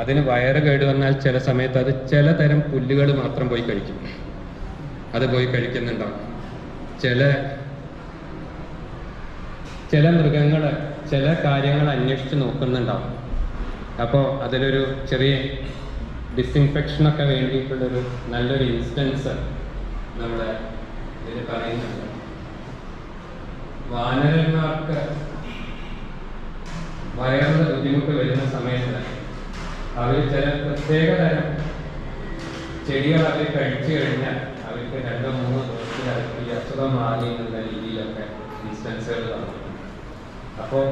അതിന് വയറ് കേട് വന്നാൽ ചില സമയത്ത് അത് ചില തരം പുല്ലുകൾ മാത്രം പോയി കഴിക്കും. അത് പോയി കഴിക്കുന്നുണ്ടാവും. ചില ചില മൃഗങ്ങൾ ചില കാര്യങ്ങൾ അന്വേഷിച്ച് നോക്കുന്നുണ്ടാവും. അപ്പോൾ അതിലൊരു ചെറിയ ഡിസിൻഫെക്ഷനൊക്കെ വേണ്ടിയിട്ടുള്ളൊരു നല്ലൊരു ഇൻസ്റ്റൻസ് നമ്മൾ ഇതിൽ പറയുന്നുണ്ട്. വാനരന്മാർക്ക് വയറിന് ബുദ്ധിമുട്ട് വരുന്ന സമയത്ത് അവർ ചില പ്രത്യേക തരം ചെടികൾ അവർ കഴിച്ചു കഴിഞ്ഞാൽ അവർക്ക് രണ്ടോ മൂന്നോ ദിവസത്തിൽ ഈ അസുഖം മാറി എന്നുള്ള രീതിയിലൊക്കെ ഡിസ്പെൻസറുകൾ അപ്പോൾ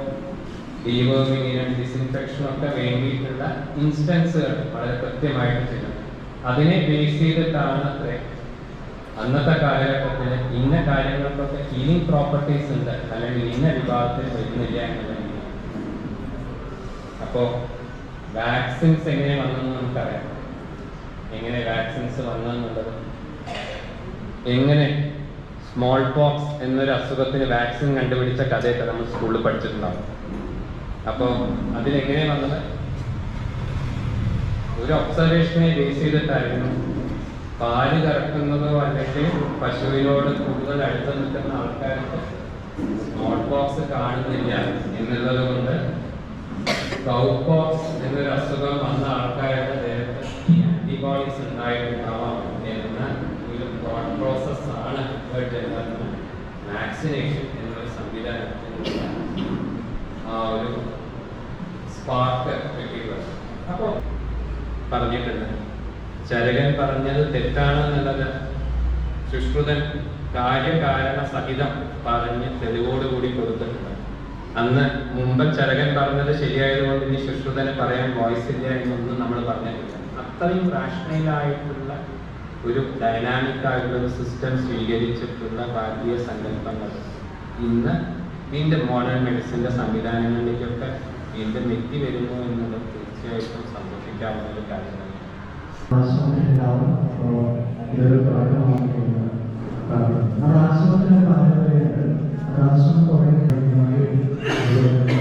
ഡീവോമിങ്ങിനും ഡിസിൻഫെക്ഷനും ഒക്കെ വേണ്ടിയിട്ടുള്ള ഇൻസ്റ്റൻസുകൾ വളരെ കൃത്യമായിട്ട് ചെയ്യണം. അതിനെ ബേസ് ചെയ്തിട്ടാണ് അത്രേ. അന്നത്തെ കാലഘട്ടത്തിൽ ഇന്ന കാര്യങ്ങൾക്കൊക്കെ ഹീലിംഗ് പ്രോപ്പർട്ടീസ് ഉണ്ട് അല്ലെങ്കിൽ ഇന്ന വിഭാഗത്തിൽ വരുന്നില്ല എന്നുള്ള അപ്പോൾ വാക്സിൻസ് എങ്ങനെ വന്നെന്ന് നമുക്കറിയാം. എങ്ങനെ വാക്സിൻസ് വന്നെന്നുള്ളത്. എങ്ങനെ സ്മോൾ പോക്സ് എന്നൊരു അസുഖത്തിന് വാക്സിൻ കണ്ടുപിടിച്ച കഥയൊക്കെ നമ്മൾ സ്കൂളിൽ പഠിച്ചിട്ടുണ്ടാവും. അപ്പോൾ അതിലെങ്ങനെ വന്നത്? ഒരു ഒബ്സർവേഷനെ ബേസ് ചെയ്തിട്ടായിരുന്നു പാൽ കറക്കുന്നതോ അല്ലെങ്കിൽ പശുവിനോട് കൂടുതൽ അടുത്ത് നിൽക്കുന്ന ആൾക്കാർക്ക് സ്മോൾ പോക്സ് കാണുന്നില്ല എന്നുള്ളത് കൊണ്ട് കൗപോക്സ് എന്നൊരു അസുഖം വന്ന ആൾക്കാരുടെ ദേഹത്ത് ഈ ആന്റിബോഡീസ് ഉണ്ടായിട്ടുണ്ടാവാം. എന്ന ഒരു തോട്ട് പ്രോസസ് ആണ്. വാക്സിനേഷൻ എന്നൊരു സംവിധാനത്തിനുള്ള ആ ഒരു സ്പാർക്ക് കിട്ടിയിട്ടുള്ളത് അപ്പോൾ പറഞ്ഞിട്ടുണ്ട്. ചരകൻ പറഞ്ഞത് തെറ്റാണെന്നുള്ളത് സുഷ്കൃതൻ കാര്യകാരണ സഹിതം പറഞ്ഞ് തെളിവോടുകൂടി കൊടുത്തിട്ടുണ്ട്. അന്ന് മുമ്പ് ചരകൻ പറഞ്ഞത് ശരിയായതുകൊണ്ട് ഇനി ശുശ്രുതനെ പറയാൻ വോയിസ് ഇല്ല എന്നൊന്നും നമ്മൾ പറഞ്ഞിട്ടില്ല. അത്രയും റാഷണലായിട്ടുള്ള ഒരു ഡൈനാമിക് ആയിട്ടുള്ള ഒരു സിസ്റ്റം സ്വീകരിച്ചിട്ടുള്ള ഭാരതീയ സങ്കല്പങ്ങൾ. ഇന്ന് വീണ്ടും മോഡേൺ മെഡിസിന്റെ സംവിധാനങ്ങളിലേക്കൊക്കെ വീണ്ടും എത്തി വരുന്നു എന്നുള്ളത് തീർച്ചയായിട്ടും സന്തോഷിക്കാവുന്ന ഒരു കാര്യമാണ് ആശ്രമത്തിലുണ്ടാവും അപ്പോൾ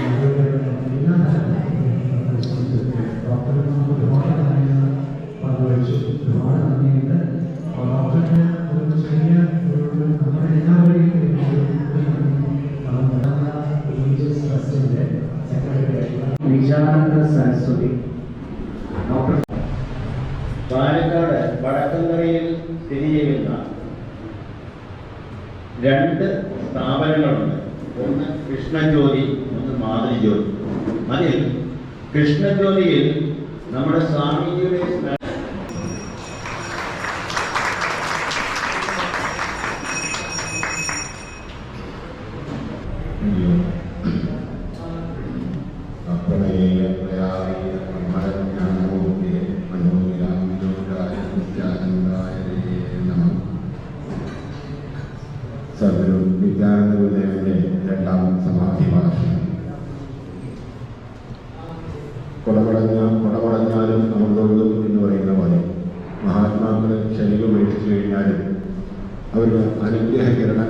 അനുഗ്രഹ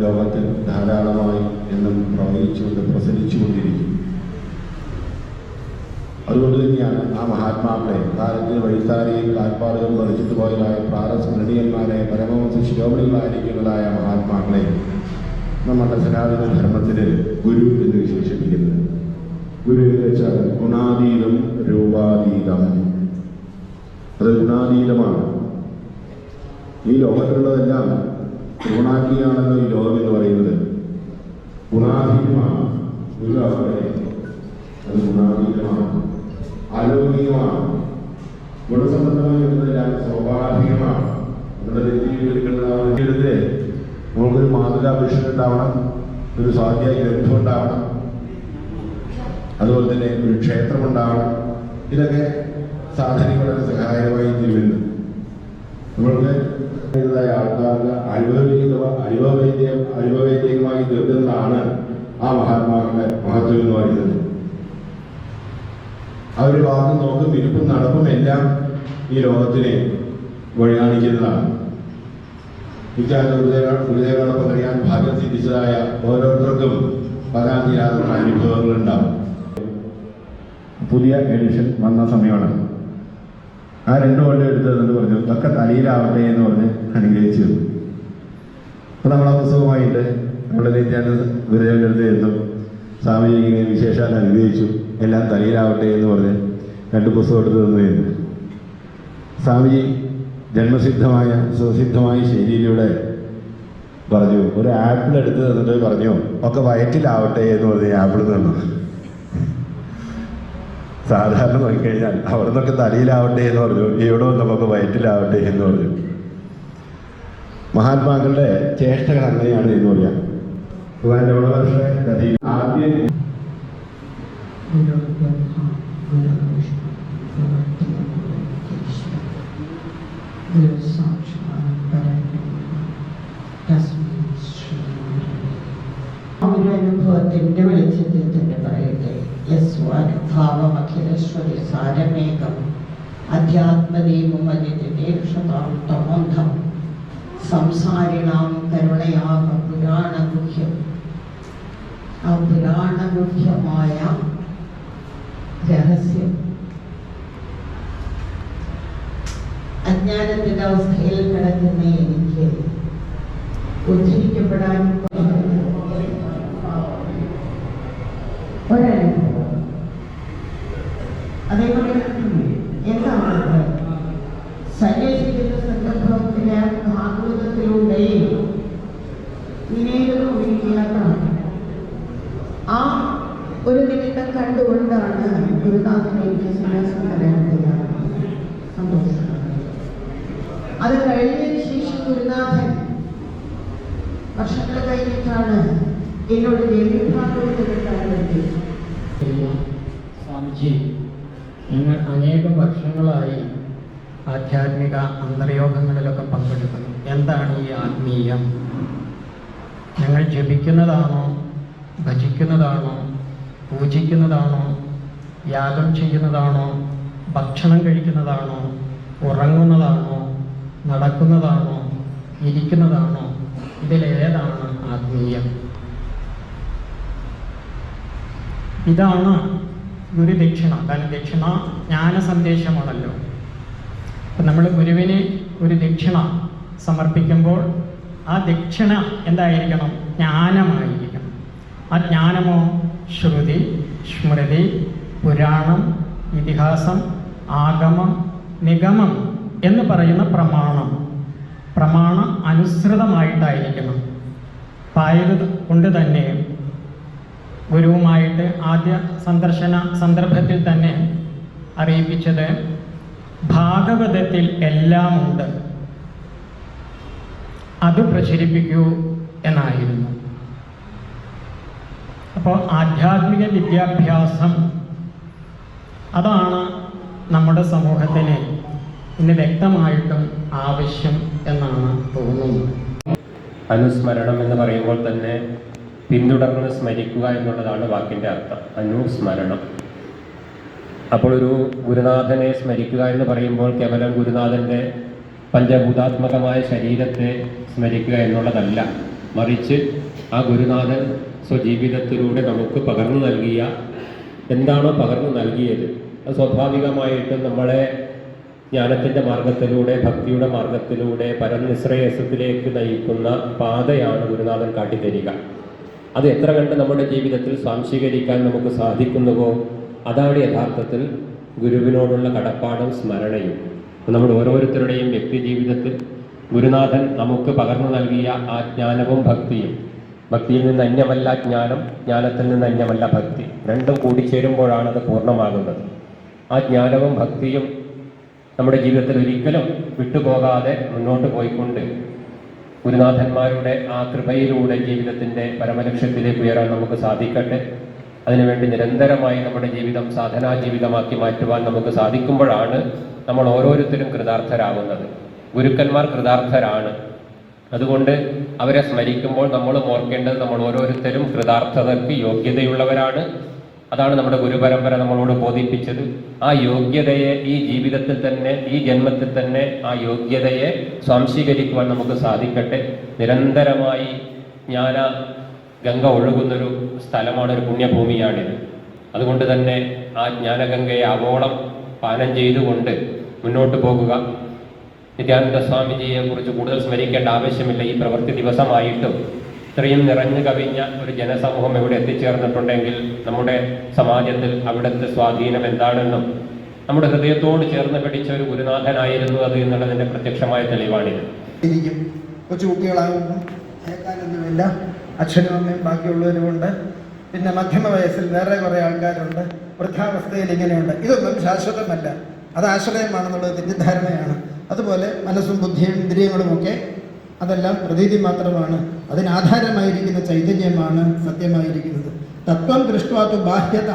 ലോകത്തിൽ ധാരാളമായി എന്നും പ്രവഹിച്ചുകൊണ്ട് പ്രസരിച്ചുകൊണ്ടിരിക്കും അതുകൊണ്ട് തന്നെയാണ് ആ മഹാത്മാക്കളെ കാലത്തിന് വഴിത്താരയും കാൽപ്പാടുകളും പറിച്ചിട്ട് പോയതായ പ്രാരസ്മരണീയന്മാരെ പരമവംശ ശിരോമണികളായിരിക്കുന്നതായ മഹാത്മാക്കളെ നമ്മുടെ സനാതന ധർമ്മത്തിന് ഗുരു എന്ന് വിശേഷിപ്പിക്കുന്നത്. ഗുരു എന്ന് വെച്ചാൽ ഗുണാതീതം രൂപാതീതം. അത് ഗുണാതീതമാണ്. ഈ ലോകത്തിലുള്ളതെല്ലാം ഗുണാതീയാണല്ലോ ഈ ലോകം എന്ന് പറയുന്നത് അവിടെ അത് ഗുണാതീതമാണ് ആരോഗ്യമാണ്. ഗുണസംബന്ധമായി വരുന്നതെല്ലാം സ്വാഭാവികമാണ്. നമ്മുടെ ജീവിതത്തിൽ നമുക്കൊരു മാതൃകാ പുരുഷൻ ഉണ്ടാവണം ഒരു സ്വാധ്യായ ഗ്രന്ഥം ഉണ്ടാവണം അതുപോലെ തന്നെ ഒരു ക്ഷേത്രം ഉണ്ടാവണം. ഇതൊക്കെ സാധനങ്ങളുടെ സഹായമായി തീരുന്നു നമ്മൾക്ക് ആൾക്കാർക്ക് അനുഭവവേദ്യ അനുഭവവേദ്യം അനുഭവവേദ്യമായി തീർക്കുന്നതാണ് ആ മഹാത്മാക്കളുടെ മഹത്വം എന്ന് പറയുന്നത്. അവർ വാക്കും നോക്കും ഇരിപ്പും നടപ്പും എല്ലാം ഈ ലോകത്തിനെ വഴി കാണിക്കുന്നതാണ് നിത്യാനന്ദ ഗുരുദേവ ഗുരുദേവനോടൊപ്പം കഴിയാൻ ഭാഗ്യം സിദ്ധിച്ചതായ ഓരോരുത്തർക്കും പരാതിയില്ലാത്ത പുതിയ എഡിഷൻ വന്ന സമയമാണ്. ആ രണ്ട് കൊല്ലം എടുത്ത് എന്നിട്ട് പറഞ്ഞു? ഒക്കെ തലയിലാവട്ടെ എന്ന് പറഞ്ഞ് അനുഗ്രഹിച്ചു തന്നു അപ്പോൾ നമ്മൾ ആ പുസ്തകമായിട്ട് നമ്മുടെ നിത്യാനന്ദ ഗുരുദേവന്റെ അടുത്ത് എത്തും സ്വാമിജി ഇങ്ങനെ വിശേഷാൽ അനുഗ്രഹിച്ചു. എല്ലാം തലയിലാവട്ടെ എന്ന് പറഞ്ഞ് രണ്ട് പുസ്തകം എടുത്ത് തന്നു എന്ന്. സ്വാമിജി ജന്മസിദ്ധമായ സുസിദ്ധമായ ശൈലിയിലൂടെ പറഞ്ഞു. ഒരു ആപ്പിൾ എടുത്ത് തന്നിട്ട് പറഞ്ഞു ഒക്കെ വയറ്റിലാവട്ടെ എന്ന് പറഞ്ഞ് ആപ്പിൾ തന്നു. സാധാരണ നോക്കിക്കഴിഞ്ഞാൽ അവിടെ നിന്നൊക്കെ തലയിലാവട്ടെ എന്ന് പറഞ്ഞു. ഇവിടെ നമുക്ക് വയറ്റിലാവട്ടെ എന്ന് പറഞ്ഞു. മഹാത്മാക്കളുടെ ചേഷ്ടകൾ അങ്ങനെയാണ് എന്ന് പറയാം. കഥയിൽ ആദ്യം ഒരു അനുഭവത്തിന്റെ വെളിച്ചത്തിൽ തന്നെ പറയട്ടെ. യസ്വാനുഭാവം അഖിലേശ്വരി സാരമേകം അധ്യാത്മദീപം അതിഥിതേക്ഷതാന്തമോന്ധം സംസാരിണാം കരുണയാക പുരാണഗുഹ്യം ആ പുരാണഗുഹ്യമായ രഹസ്യം. അജ്ഞാനത്തിന്റെ അവസ്ഥയിൽ കിടക്കുന്ന എനിക്ക് ഉദ്ധരിക്കപ്പെടാൻ അതേപോലെ എന്താണ് സന്യസിക്കുന്ന സന്ദർഭത്തിലെ ഭാഗവതത്തിലൂടെയും ഇങ്ങനെയൊരു കേൾക്കണം ആ ഒരു നിമിത്തം കണ്ടുകൊണ്ടാണ് ഗുരുനാഥനെ എനിക്ക് സന്യാസം തരാൻ സന്തോഷം. അത് കഴിഞ്ഞതിന് ശേഷം ഗുരുനാഥൻ എന്നോട് ദേവീഭാഗവതം കിട്ടാൻ വേണ്ടി സ്വാമിജി ഞങ്ങൾ അനേകം വർഷങ്ങളായി ആധ്യാത്മിക അന്തർയോഗങ്ങളിലൊക്കെ പങ്കെടുക്കുന്നു. എന്താണ് ഈ ആത്മീയം? ഞങ്ങൾ ജപിക്കുന്നതാണോ? ഭജിക്കുന്നതാണോ? പൂജിക്കുന്നതാണോ? യാഗം ചെയ്യുന്നതാണോ? ഭക്ഷണം കഴിക്കുന്നതാണോ? ഉറങ്ങുന്നതാണോ? നടക്കുന്നതാണോ? ഇരിക്കുന്നതാണോ? ഇതിലേതാണ് ആത്മീയം. ഇതാണ് ഗുരുദക്ഷിണ കാരണം ദക്ഷിണ ജ്ഞാന സന്ദേശമാണല്ലോ നമ്മൾ ഗുരുവിന് ഒരു ദക്ഷിണ സമർപ്പിക്കുമ്പോൾ ആ ദക്ഷിണ എന്തായിരിക്കണം? ജ്ഞാനമായിരിക്കണം. ആ ജ്ഞാനമോ ശ്രുതി സ്മൃതി പുരാണം ഇതിഹാസം ആഗമം നിഗമം എന്ന് പറയുന്ന പ്രമാണം. പ്രമാണ അനുസൃതമായിട്ടായിരിക്കണം. പായത് കൊണ്ട് തന്നെ ഗുരുവുമായിട്ട് ആദ്യ സന്ദർശന സന്ദർഭത്തിൽ തന്നെ അറിയിപ്പിച്ചത് ഭാഗവതത്തിൽ എല്ലാമുണ്ട്. അത് പ്രചരിപ്പിക്കൂ എന്നായിരുന്നു. അപ്പോൾ ആധ്യാത്മിക വിദ്യാഭ്യാസം അതാണ് നമ്മുടെ സമൂഹത്തിന് ഇന്ന് വ്യക്തമായിട്ടും ആവശ്യം എന്നാണ് തോന്നുന്നത്. അനുസ്മരണം എന്ന് പറയുമ്പോൾ തന്നെ പിന്തുടർന്ന് സ്മരിക്കുക എന്നുള്ളതാണ് വാക്കിന്റെ അർത്ഥം. അനുസ്മരണം. അപ്പോൾ ഒരു ഗുരുനാഥനെ സ്മരിക്കുക എന്ന് പറയുമ്പോൾ കേവലം ഗുരുനാഥന്റെ പഞ്ചഭൂതാത്മകമായ ശരീരത്തെ സ്മരിക്കുക എന്നുള്ളതല്ല. മറിച്ച് ആ ഗുരുനാഥൻ സ്വജീവിതത്തിലൂടെ നമുക്ക് പകർന്നു നൽകിയ എന്താണോ പകർന്നു നൽകിയത് അത് സ്വാഭാവികമായിട്ടും നമ്മളെ ജ്ഞാനത്തിന്റെ മാർഗത്തിലൂടെ ഭക്തിയുടെ മാർഗത്തിലൂടെ പരനിശ്രേയസത്തിലേക്ക് നയിക്കുന്ന പാതയാണ് ഗുരുനാഥൻ കാട്ടിത്തരിക. അത് എത്ര കണ്ട് നമ്മുടെ ജീവിതത്തിൽ സ്വാംശീകരിക്കാൻ നമുക്ക് സാധിക്കുന്നുവോ? അതാണ് യഥാർത്ഥത്തിൽ ഗുരുവിനോടുള്ള കടപ്പാടും സ്മരണയും. നമ്മുടെ ഓരോരുത്തരുടെയും വ്യക്തി ജീവിതത്തിൽ ഗുരുനാഥൻ നമുക്ക് പകർന്നു നൽകിയ ആ ജ്ഞാനവും ഭക്തിയും. ഭക്തിയിൽ നിന്ന് അന്യമല്ല ജ്ഞാനം ജ്ഞാനത്തിൽ നിന്ന് അന്യമല്ല ഭക്തി. രണ്ടും കൂടിച്ചേരുമ്പോഴാണ് അത് പൂർണമാകുന്നത്. ആ ജ്ഞാനവും ഭക്തിയും നമ്മുടെ ജീവിതത്തിൽ ഒരിക്കലും വിട്ടുപോകാതെ മുന്നോട്ട് പോയിക്കൊണ്ട് ഗുരുനാഥന്മാരുടെ ആ കൃപയിലൂടെ ജീവിതത്തിന്റെ പരമലക്ഷ്യത്തിലേക്ക് ഉയരാൻ നമുക്ക് സാധിക്കട്ടെ. അതിനുവേണ്ടി നിരന്തരമായി നമ്മുടെ ജീവിതം സാധനാ ജീവിതമാക്കി മാറ്റുവാൻ നമുക്ക് സാധിക്കുമ്പോഴാണ് നമ്മൾ ഓരോരുത്തരും കൃതാർത്ഥരാകുന്നത്. ഗുരുക്കന്മാർ കൃതാർത്ഥരാണ്. അതുകൊണ്ട് അവരെ സ്മരിക്കുമ്പോൾ നമ്മൾ ഓർക്കേണ്ടത് നമ്മൾ ഓരോരുത്തരും കൃതാർത്ഥതയ്ക്ക് യോഗ്യതയുള്ളവരാണ്. അതാണ് നമ്മുടെ ഗുരുപരമ്പര നമ്മളോട് ബോധിപ്പിച്ചത്. ആ യോഗ്യതയെ ഈ ജീവിതത്തിൽ തന്നെ ഈ ജന്മത്തിൽ തന്നെ ആ യോഗ്യതയെ സ്വാംശീകരിക്കുവാൻ നമുക്ക് സാധിക്കട്ടെ. നിരന്തരമായി ജ്ഞാന ഗംഗ ഒഴുകുന്നൊരു സ്ഥലമാണ് ഒരു പുണ്യഭൂമിയാണിത് അതുകൊണ്ട് തന്നെ ആ ജ്ഞാനഗംഗയെ ആവോളം പാനം ചെയ്തുകൊണ്ട് മുന്നോട്ട് പോകുക. നിത്യാനന്ദ സ്വാമിജിയെ കുറിച്ച് കൂടുതൽ സ്മരിക്കേണ്ട ആവശ്യമില്ല. ഈ പ്രവൃത്തി ദിവസമായിട്ടും ഇത്രയും നിറഞ്ഞു കവിഞ്ഞ ഒരു ജനസമൂഹം ഇവിടെ എത്തിച്ചേർന്നിട്ടുണ്ടെങ്കിൽ നമ്മുടെ സമാജത്തിൽ അവിടുത്തെ സ്വാധീനം എന്താണെന്നും നമ്മുടെ ഹൃദയത്തോട് ചേർന്ന് പിടിച്ച ഒരു ഗുരുനാഥനായിരുന്നു അത് എന്നുള്ളതിന്റെ പ്രത്യക്ഷമായ തെളിവാണിത്. ഇരിക്കും. കൊച്ചു കുട്ടികളാകുമ്പം കേൾക്കാനൊന്നുമില്ല അച്ഛനും അമ്മയും ബാക്കിയുള്ളവരുമുണ്ട് പിന്നെ മധ്യമ വയസ്സിൽ വേറെ കുറേ ആൾക്കാരുണ്ട്. വൃദ്ധാവസ്ഥയിൽ ഇങ്ങനെയുണ്ട്. ഇതൊന്നും ശാശ്വതമല്ല. അത് ആശ്രയമാണെന്നുള്ളത് തെറ്റിദ്ധാരണയാണ്. അതുപോലെ മനസ്സും ബുദ്ധിയും ഇന്ദ്രിയങ്ങളുമൊക്കെ അതെല്ലാം പ്രതീതി മാത്രമാണ്. അതിനാധാരമായിരിക്കുന്ന ചൈതന്യമാണ് സത്യമായിരിക്കുന്നത്. തത്വം ദൃഷ്ടാത്തു ബാഹ്യത.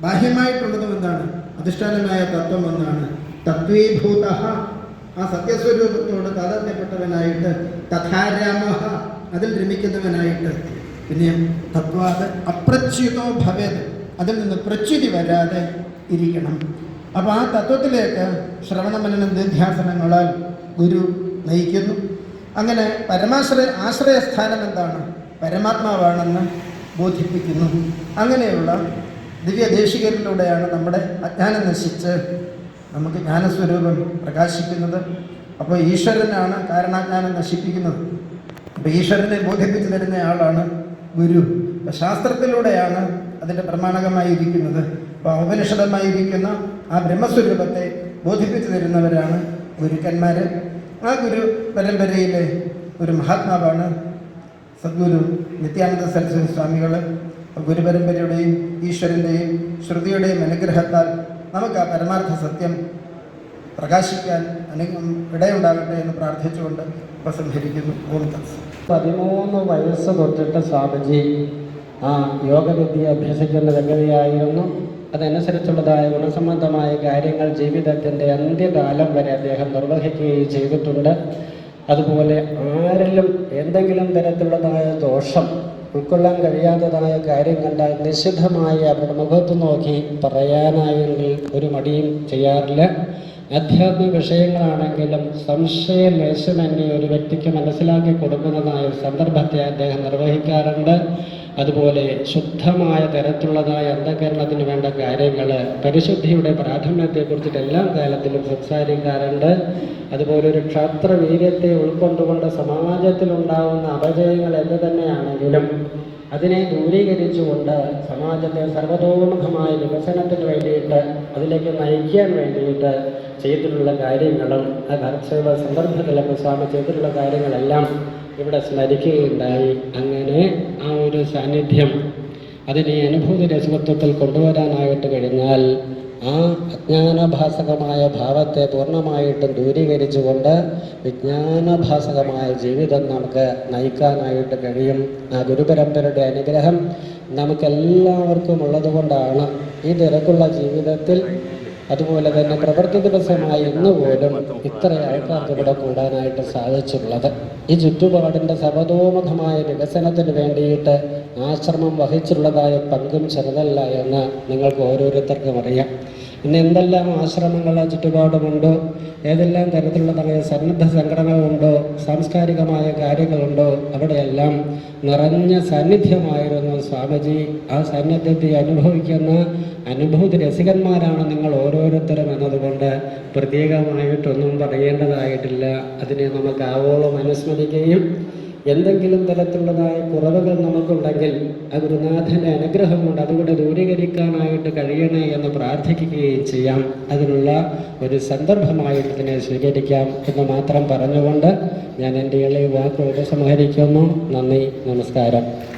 ബാഹ്യമായിട്ടുള്ളതും എന്താണ് അധിഷ്ഠാനമായ തത്വം എന്നാണ് തത്വീഭൂത ആ സത്യസ്വരൂപത്തോട് താതാത്മ്യപ്പെട്ടവനായിട്ട് തഥാരാമ അതിൽ രമിക്കുന്നവനായിട്ട് പിന്നെ തത്വാത് അപ്രച്യുതോ ഭവേത്. അതിൽ നിന്ന് പ്രച്യുതി വരാതെ ഇരിക്കണം. അപ്പോൾ ആ തത്വത്തിലേക്ക് ശ്രവണമനന നിധ്യാസനങ്ങളാൽ ഗുരു നയിക്കുന്നു. അങ്ങനെ പരമാശ്രയ ആശ്രയസ്ഥാനം എന്താണ്? പരമാത്മാവാണെന്ന് ബോധിപ്പിക്കുന്നു. അങ്ങനെയുള്ള ദിവ്യദേശികരിലൂടെയാണ് നമ്മുടെ അജ്ഞാനം നശിച്ച് നമുക്ക് ജ്ഞാനസ്വരൂപം പ്രകാശിക്കുന്നത്. അപ്പോൾ ഈശ്വരനാണ് കാരണാജ്ഞാനം നശിപ്പിക്കുന്നത്. അപ്പോൾ ഈശ്വരനെ ബോധിപ്പിച്ചു തരുന്ന ആളാണ് ഗുരു. ശാസ്ത്രത്തിലൂടെയാണ് അതിന്റെ പ്രമാണകമായിരിക്കുന്നത്. അപ്പോൾ ഔപനിഷദമായിരിക്കുന്ന ആ ബ്രഹ്മസ്വരൂപത്തെ ബോധിപ്പിച്ചു തരുന്നവരാണ് ഗുരുക്കന്മാർ ആ ഗുരു പരമ്പരയിലെ ഒരു മഹാത്മാവാണ് സദ്ഗുരു നിത്യാനന്ദ സരസ്വതി സ്വാമികൾ ഗുരുപരമ്പരയുടെയും ഈശ്വരന്റെയും ശ്രുതിയുടെയും അനുഗ്രഹത്താൽ നമുക്ക് ആ പരമാർത്ഥ സത്യം പ്രകാശിക്കാൻ അനേകം ഇടയുണ്ടാകട്ടെ എന്ന് പ്രാർത്ഥിച്ചുകൊണ്ട് ഉപസംഹരിക്കുന്നു പതിമൂന്ന് വയസ്സ് തൊട്ടിട്ട് സ്വാമിജി ആ യോഗവിദ്യ അഭ്യസിക്കുന്ന വ്യക്തിയായിരുന്നു. അതനുസരിച്ചുള്ളതായ ഗുണസംബന്ധമായ കാര്യങ്ങൾ ജീവിതത്തിന്റെ അന്ത്യകാലം വരെ അദ്ദേഹം നിർവഹിക്കുകയും ചെയ്തിട്ടുണ്ട്. അതുപോലെ ആരിലും എന്തെങ്കിലും തരത്തിലുള്ളതായ ദോഷം ഉൾക്കൊള്ളാൻ കഴിയാത്തതായ കാര്യം കണ്ടാൽ നിശിദ്ധമായി അവരുടെ മുഖത്ത് നോക്കി പറയാനായെങ്കിൽ ഒരു മടിയും ചെയ്യാറില്ല. ആധ്യാത്മിക വിഷയങ്ങളാണെങ്കിലും സംശയലേശമന്യെ ഒരു വ്യക്തിക്ക് മനസ്സിലാക്കി കൊടുക്കുന്നതായ ഒരു സന്ദർഭത്തെ അദ്ദേഹം നിർവഹിക്കാറുണ്ട്. അതുപോലെ ശുദ്ധമായ തരത്തിലുള്ളതായ അന്ധകരണത്തിന് വേണ്ട കാര്യങ്ങൾ പരിശുദ്ധിയുടെ പ്രാധാന്യത്തെക്കുറിച്ചിട്ട് എല്ലാ കാലത്തിലും സംസാരിക്കാറുണ്ട്. അതുപോലെ ഒരു ക്ഷത്രവീര്യത്തെ ഉൾക്കൊണ്ടുകൊണ്ട് സമാജത്തിലുണ്ടാവുന്ന അപജയങ്ങൾ എന്ത് തന്നെയാണെങ്കിലും അതിനെ ദൂരീകരിച്ചുകൊണ്ട് സമാജത്തെ സർവതോമുഖമായ വികസനത്തിന് വേണ്ടിയിട്ട് അതിലേക്ക് നയിക്കാൻ വേണ്ടിയിട്ട് ചെയ്തിട്ടുള്ള കാര്യങ്ങളും ആ കർച്ചയുടെ സന്ദർഭത്തിലൊക്കെ സ്വാമി ചെയ്തിട്ടുള്ള കാര്യങ്ങളെല്ലാം ഇവിടെ സ്മരിക്കുകയുണ്ടായി. അങ്ങനെ ആ ഒരു സാന്നിധ്യം അതിനെ അനുഭൂതി രസവത്വത്തിൽ കൊണ്ടുവരാനായിട്ട് കഴിഞ്ഞാൽ ആ അജ്ഞാനഭാസകമായ ഭാവത്തെ പൂർണമായിട്ടും ദൂരീകരിച്ചുകൊണ്ട് വിജ്ഞാനഭാസകമായ ജീവിതം നമുക്ക് നയിക്കാനായിട്ട് കഴിയും. ആ ഗുരുപരമ്പരയുടെ അനുഗ്രഹം നമുക്കെല്ലാവർക്കും ഉള്ളതുകൊണ്ടാണ് ഈ തിരക്കുള്ള ജീവിതത്തിൽ അതുപോലെ തന്നെ പ്രവൃത്തി ദിവസമായി ഇന്ന് പോലും ഇത്ര ആൾക്കാർക്ക് ഇവിടെ കൂടാനായിട്ട് സാധിച്ചിട്ടുള്ളത്. ഈ ചുറ്റുപാടിന്റെ സർവതോമുഖമായ വികസനത്തിന് വേണ്ടിയിട്ട് ആശ്രമം വഹിച്ചുള്ളതായ പങ്കും ചെറുതല്ല എന്ന് നിങ്ങൾക്ക് ഓരോരുത്തർക്കും അറിയാം. ഇന്ന് എന്തെല്ലാം ആശ്രമങ്ങൾ ചുറ്റുപാടുമുണ്ടോ? ഏതെല്ലാം തരത്തിലുള്ള തങ്ങളുടെ സന്നദ്ധ സംഘടനകളുണ്ടോ? സാംസ്കാരികമായ കാര്യങ്ങളുണ്ടോ? അവിടെയെല്ലാം നിറഞ്ഞ സാന്നിധ്യമായിരുന്നു സ്വാമിജി. ആ സാന്നിധ്യത്തെ അനുഭവിക്കുന്ന അനുഭൂതി രസികന്മാരാണ് നിങ്ങൾ ഓരോരുത്തരും എന്നതുകൊണ്ട് പ്രത്യേകമായിട്ടൊന്നും പറയേണ്ടതായിട്ടില്ല. അതിനെ നമുക്ക് ആവോളം അനുസ്മരിക്കുകയും എന്തെങ്കിലും തരത്തിലുള്ളതായ കുറവുകൾ നമുക്കുണ്ടെങ്കിൽ ആ ഗുരുനാഥന്റെ അനുഗ്രഹം കൊണ്ട് അതുകൂടെ ദൂരീകരിക്കാനായിട്ട് കഴിയണേ എന്ന് പ്രാർത്ഥിക്കുകയും ചെയ്യാം. അതിനുള്ള ഒരു സന്ദർഭമായിട്ട് ഇതിനെ സ്വീകരിക്കാം എന്ന് മാത്രം പറഞ്ഞുകൊണ്ട് ഞാൻ എന്റെ ഇളയ വാക്ക് ഉപസംഹരിക്കുന്നു. നന്ദി നമസ്കാരം.